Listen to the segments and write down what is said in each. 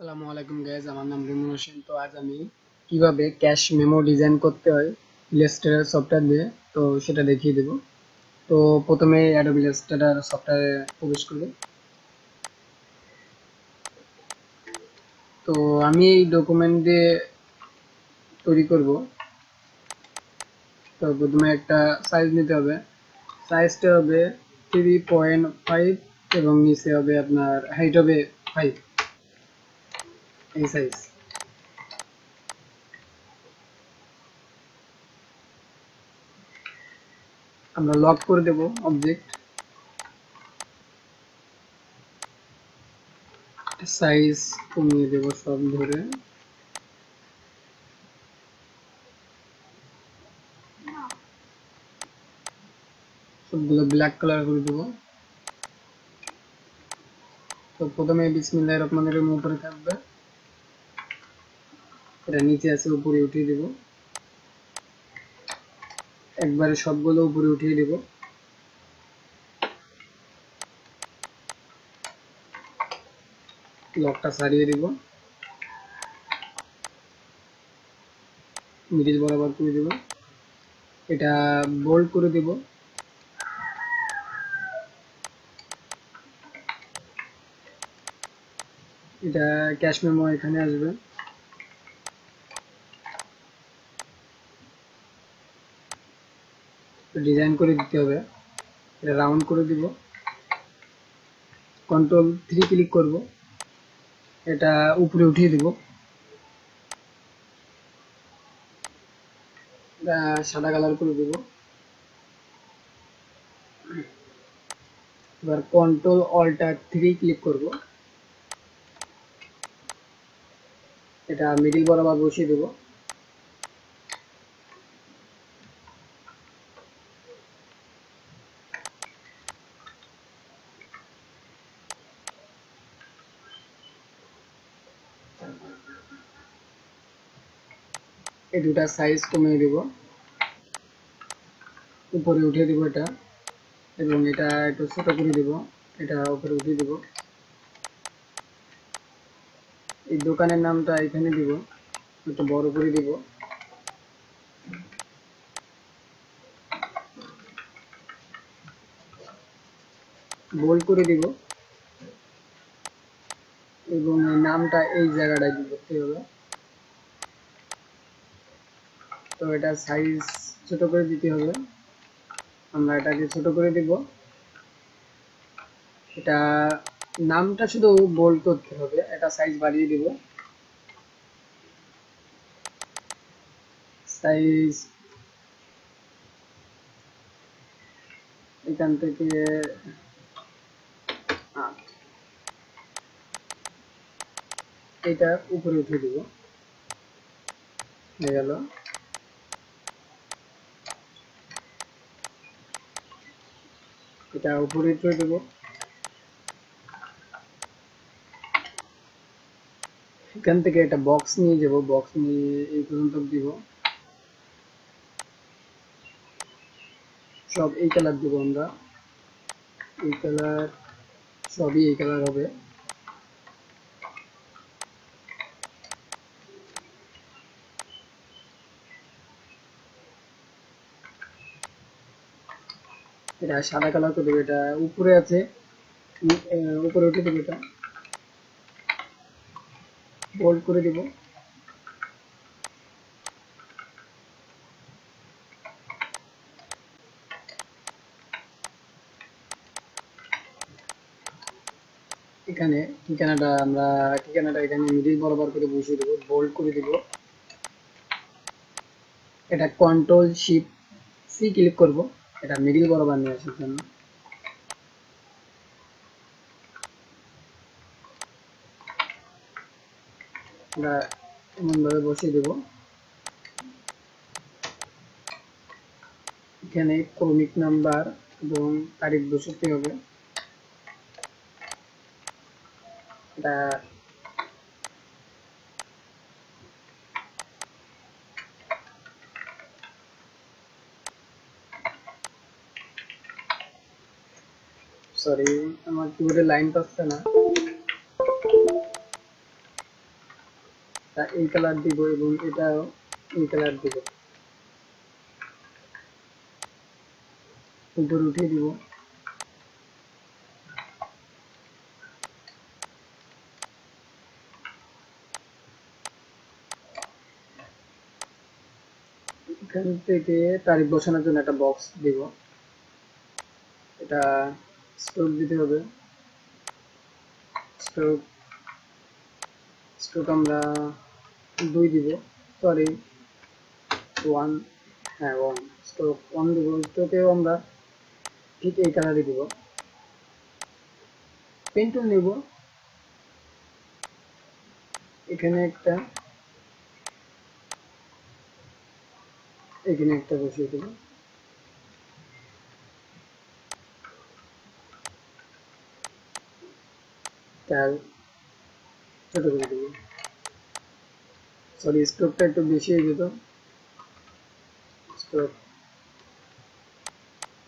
আসসালামু আলাইকুম গাইজ আমার নাম রিমন হোসেন। তো আজ আমি কীভাবে ক্যাশ মেমো ডিজাইন করতে হয় ইলাস্ট্রেটর সফটওয়্যার দিয়ে, তো সেটা দেখিয়ে দেব। তো প্রথমে অ্যাডোবি ইলাস্ট্রেটর সফটওয়্যারে প্রবেশ করি। তো আমি এই ডকুমেন্ট দিয়ে তৈরি করব। তো প্রথমে একটা সাইজ নিতে হবে। সাইজটা হবে থ্রি পয়েন্ট ফাইভ এবং নিচে হবে আপনার হাইট হবে ফাইভ এই সাইজ আমরা লক করে দেব অবজেক্ট সাইজ কমিয়ে দেব সব ধরে। সবগুলো ব্ল্যাক কালার করে দেবো। তো প্রথমে বিসমিল্লাহ রহমানের রহিম উপরে থাকবে। এটা নিচে আছে, উপরে উঠিয়ে দেব। একবারে সবগুলো উপরে উঠিয়ে দেব। লকটা সারিয়ে দেব। মিডিল বরাবর করে দেব। এটা বোল্ড করে দেব। এটা ক্যাশ মেমো এখানে আসবে। ডিজাইন করে দিতে হবে। এটা রাউন্ড করে দিব। কন্ট্রোল থ্রি ক্লিক করব। এটা উপরে উঠিয়ে দিব। সাদা কালার করে দিব। এবার কন্ট্রোল অল্টার থ্রি ক্লিক করব। এটা মিডিল বরাবর বসিয়ে দেবো। এই দুটা সাইজ কমিয়ে দেব। উপরে উঠিয়ে দেব এটা এবং এটা একটু ছোট করে দেব, এটা উপরে উঠিয়ে দেব। এই দোকানের নামটা এখানে দিব, একটু বড় করে দিব। বোল্ড করে দিব। এবং নামটা এই জায়গাটায় করতে হবে? তো এটা সাইজ ছোট করে দিতে হবে। আমরা এটাকে ছোট করে দিব। এটা নামটা শুধু বোল্ড করতে হবে, এটা সাইজ বাড়িয়ে দিব। সাইজ এখান থেকে এটা উপরে উঠে দিব। হয়ে গেল। এটা উপরে উঠে দেব। এখান থেকে একটা বক্স নিয়ে যাব বক্স নিয়ে এই পর্যন্ত দিব। সব এই কালার দেব আমরা। এই কালার সবই এই কালার হবে। এটা সাদা কালার করে দেবো, এটা উপরে আছে। উপরে উঠে দেবো এটা। বোল্ড করে দেব। এখানে ঠিকানাটা আমরা, ঠিকানাটা এখানে মিডিল বরাবর করে বসিয়ে দেবো বোল্ড করে দেব। এটা কন্ট্রোল শিপ সি ক্লিক করব। এটা মিডিল বরাবর নিয়ে আসার জন্য এমনভাবে বসিয়ে দেব। এখানে ক্রমিক নাম্বার এবং তারিখ বসাতে হবে। এটা সরি আমার লাইন পাচ্ছে না। এই কালার দিব এবং এটাও এই কালার দিব। উপরে দিব। এখান থেকে তারিখ বসানোর জন্য একটা বক্স দিব। এটা স্ট্রোক দিতে হবে। স্ট্রোক স্ট্রোক আমরা দুই দিব। সরি ওয়ান হ্যাঁ ওয়ান স্ট্রোক ওয়ান দিব। স্ট্রোকেও আমরা ঠিক এই কালারই দিব। পেন্টুল নেব। এখানে একটা এখানে একটা বসিয়ে দেব। তার ছোট করে দেব। সরি স্ট্রোকটা একটু বেশি হয়ে যেত। স্ট্রোক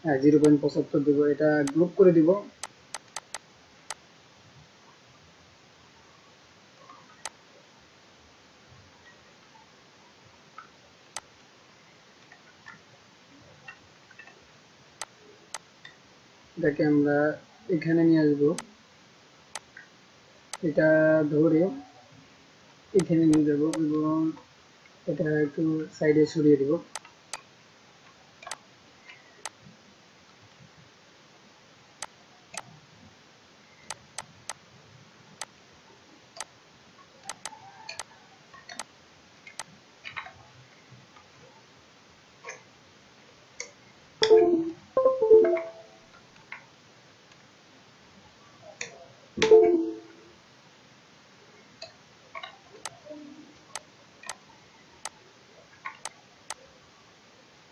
হ্যাঁ জিরো পয়েন্ট পঁচাত্তর দেবো। এটা গ্রুপ করে দিব। এটাকে আমরা এখানে নিয়ে আসব। এটা ধরে এখানে নিয়ে যাব এবং এটা একটু সাইডে সরিয়ে দেব।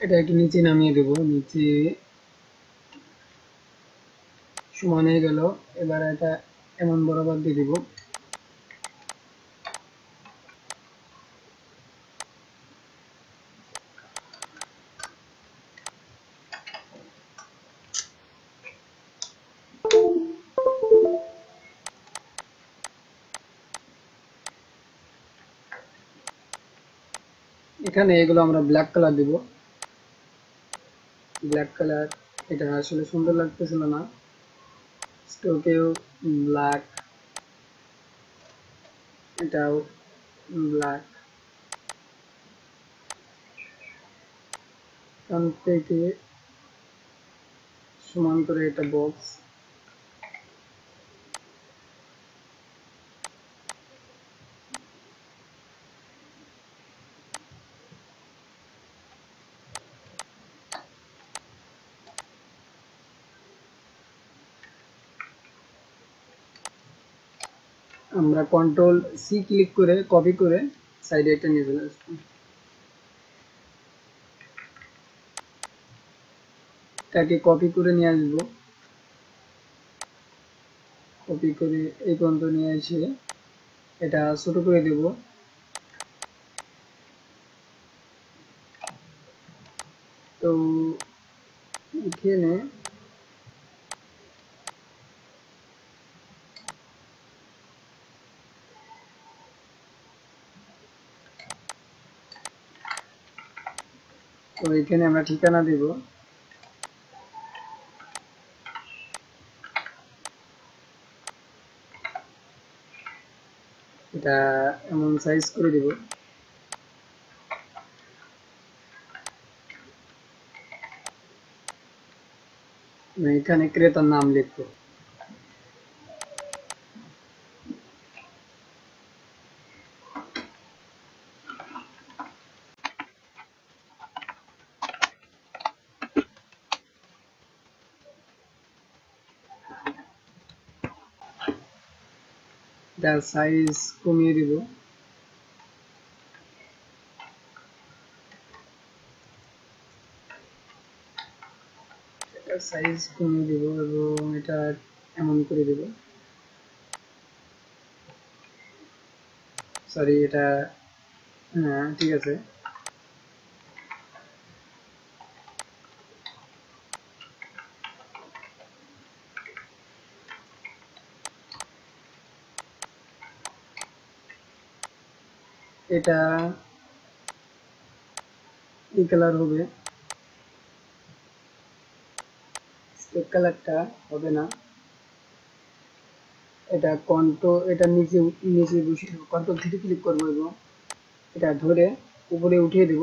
এটা একটু নিচে নামিয়ে দেব। নিচে সমান হয়ে গেল। এবার এটা এমন বরাবর দিয়ে দিব। এখানে এগুলো আমরা ব্ল্যাক কালার দিব। ব্ল্যাক কালার এটা আসলে সুন্দর লাগতেছিল না স্টোকেও ব্ল্যাক এটাও ব্ল্যাক এখান থেকে সমান করে একটা বক্স আমরা কন্ট্রোল সি ক্লিক করে কপি করে সাইডে একটা নিয়ে চলে আসব। এটাকে কপি করে নিয়ে আসব। কপি করে এই পর্যন্ত নিয়ে এসে এটা ছোট করে দেব। তো এখানে তো এখানে আমরা ঠিকানা দেব। এটা এমন সাইজ করে দিব। এখানে ক্রেতার নাম লিখব। এটার সাইজ কমিয়ে দিব। সাইজ কমিয়ে দিব এবং এটা এমন করে দিব। সরি এটা হ্যাঁ ঠিক আছে। এটা এই কালার হবে। স্টেপ কালারটা হবে না। এটা কন্ট্রো এটা নিচে নিচে দেবো। কন্ট্রোল থ্রি ক্লিক করব এবং এটা ধরে উপরে উঠিয়ে দেব।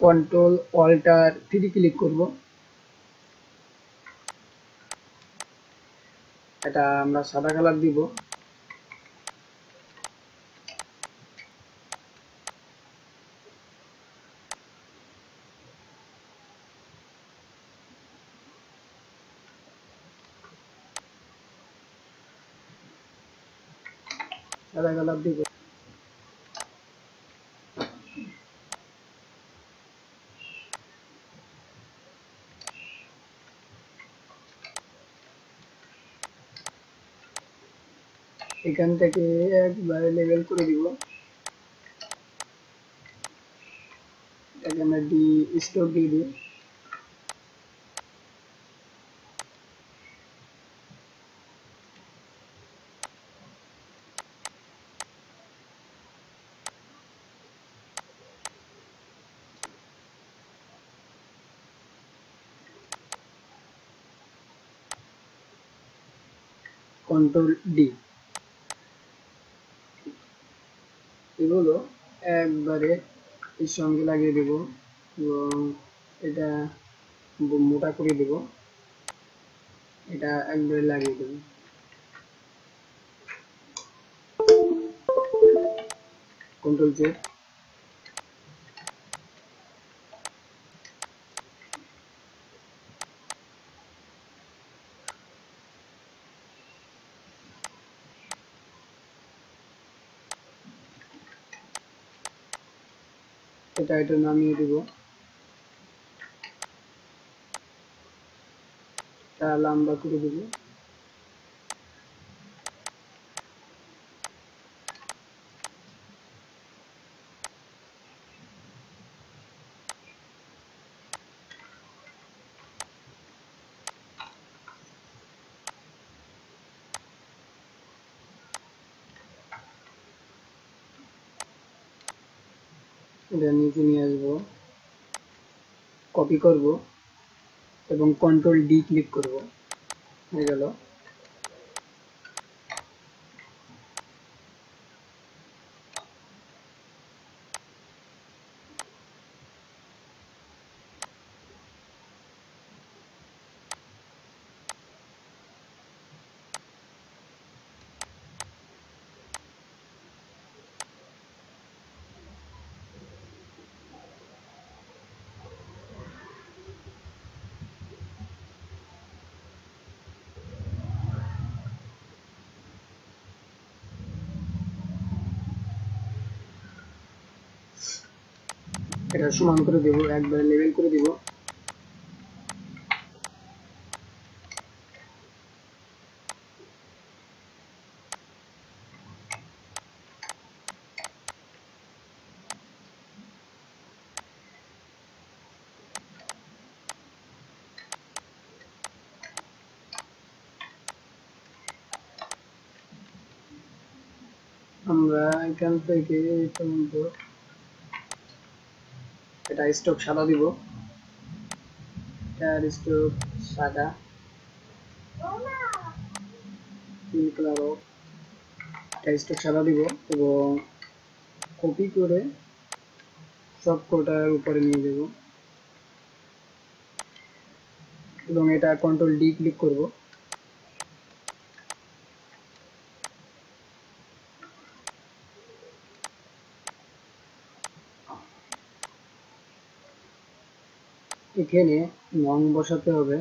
কন্ট্রোল অল্টার থ্রি ক্লিক করব। এটা আমরা সাদা কালার দিব। সাদা কালার এখান থেকে একবারে লেভেল করে দিব। আমরা ডি স্টোর দিয়ে দিই। কন্ট্রোল ডি এগুলো একবারে এর সঙ্গে লাগিয়ে দেব এবং এটা মোটা করে দেব। এটা একবারে লাগিয়ে দেব। কন্ট্রোল জেড এটা এটা নামিয়ে দিব। তা লম্বা করে দিব। এটা নিচে নিয়ে আসব। কপি করব এবং কন্ট্রোল ডি ক্লিক করব। হয়ে গেল। এটা সমান করে দেব একবারে লেভেল করে দেব। আমরা এখান থেকে এই এটা স্টক সাদা দিব। এটার স্টক সাদা। তিন কালার এটা স্টক সাদা দিব এবং কপি করে সব কোটার উপরে নিয়ে যাব। এবং এটা কন্ট্রোল ডি ক্লিক করব। এখানে রং বসাতে হবে।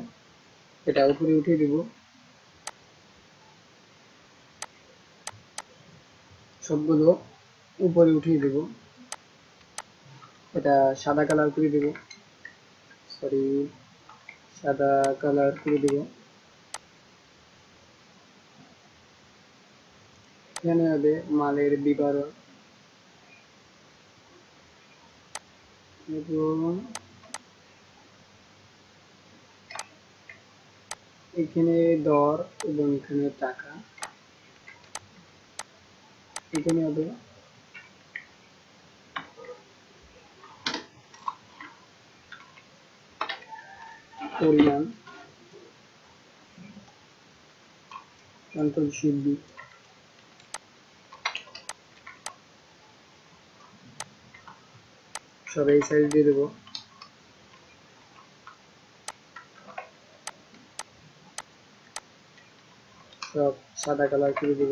এটা উপরে উঠিয়ে দিব। সবগুলো উপরে উঠিয়ে দেব। এটা সাদা কালার করে দেব। সরি সাদা কালার করে দেব। এখানে হবে মালের বিবরণ। এখানে দর এবং এখানে টাকা। এখানে হবে পরিমাণ। সবাই সাইজ দিয়ে দেবো। সব সাদা কালার করে দিব।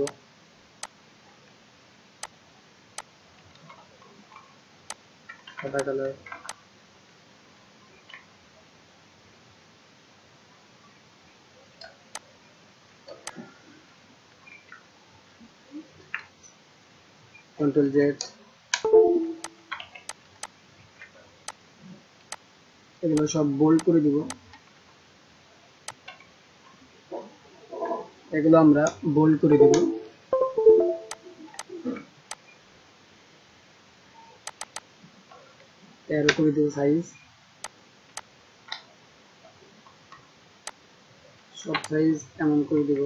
সাদা কালার। কন্ট্রোল জেড এগুলো সব বোল্ড করে দিব। এগুলো আমরা বোল্ড করে দেব। তেরো করে দেব সাইজ সব সাইজ এমন করে দেব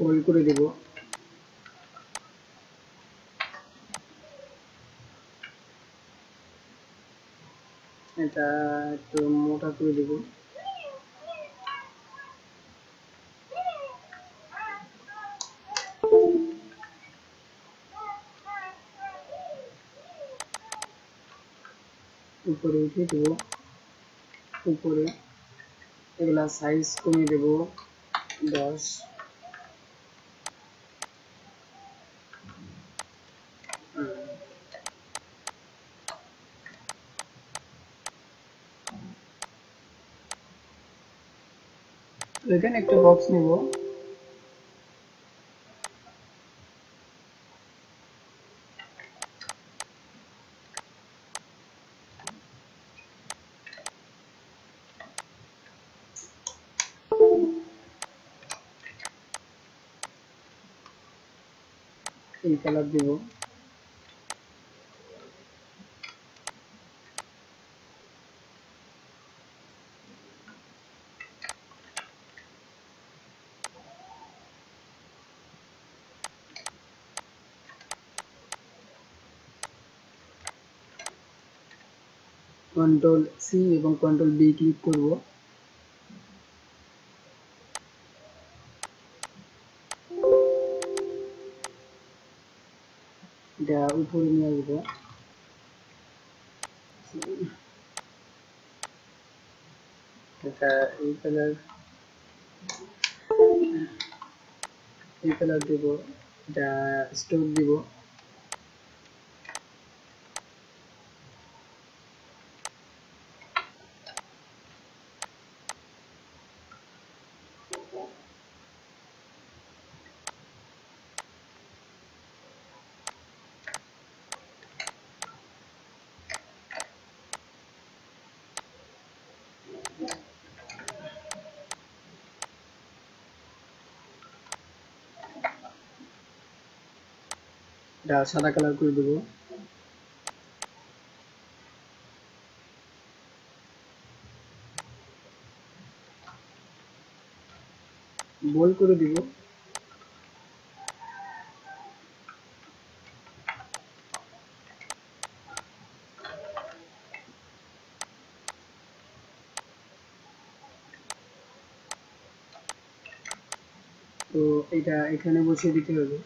গোল করে দেব। এটা একটু মোটা করে দেব। উপরে উঠিয়ে দেব। উপরে এগুলা সাইজ কমিয়ে দেব। দশ। এখানে একটা বক্স নেব। এই কালার দিব। কন্ট্রোল সি এবং কন্ট্রোল বি ক্লিক করব। এটা উপরে নিয়ে আসব। এটা এই কালার এই কালার দেব। এটা স্টোক দিব। এটা সাদা কালার করে দেবো। বল করে দিব। তো এটা এখানে বসিয়ে দিতে হবে।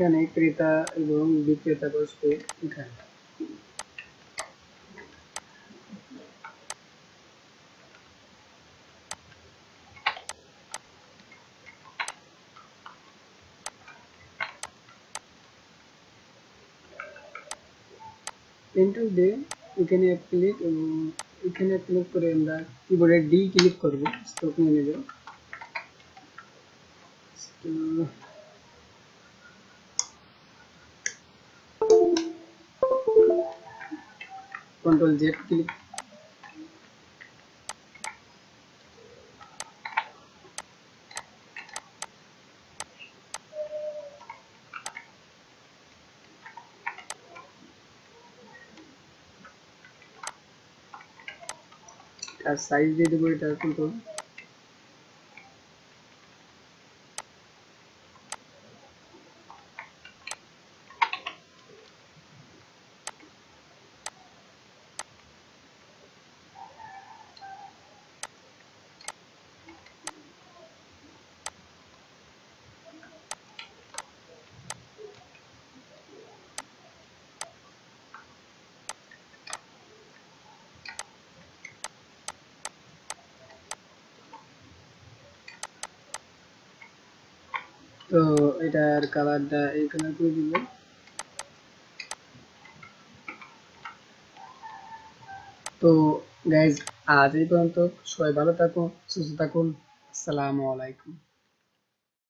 এখানে ক্রেতা এবং বিক্রেতা বসবে এখানে পেন্টুল দিয়ে এখানে ক্লিক এবং এখানে ক্লিক করে আমরা কিবোর্ডে ডি ক্লিক করব স্টক নেব কন্ট্রোল জেড ক্লিক আর সাইজ দিয়ে দেবো এটা কিন্তু তো এটার কালারটা এই কালার করে দিব। তো গাইজ আজ এই পর্যন্ত সবাই ভালো থাকুন, সুস্থ থাকুন। আসসালামু আলাইকুম।